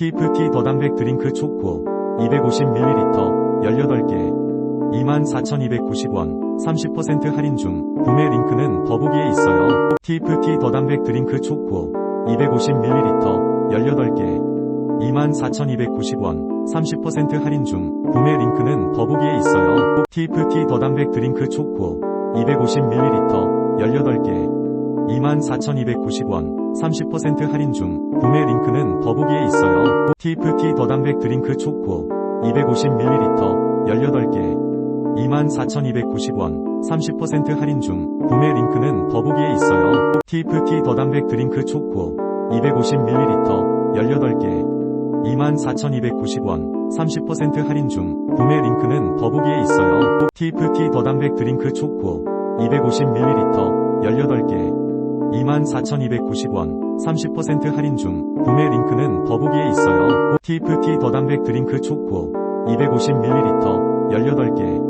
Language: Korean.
TFT 더담백 드링크 초코 250ml 18개 24,290원 30% 할인 중 구매 링크는 더보기에 있어요. TFT 더담백 드링크 초코 250ml 18개 24,290원 30% 할인 중 구매 링크는 더보기에 있어요. TFT 더담백 드링크 초코 250ml 18개 24,290원 30% 할인 중 구매 링크는 더보기에 있어요. TFT 더 담백 드링크 초코 250ml 18개 24,290원 30% 할인 중 구매 링크는 더보기에 있어요. TFT 더 담백 드링크 초코 250ml 18개 24,290원 30% 할인 중 구매 링크는 더보기에 있어요. TFT 더 담백 드링크 초코 250ml 18개 24,290원 30% 할인 중 구매 링크는 더보기에 있어요. TFT 더 담백 드링크 초코 250ml 18개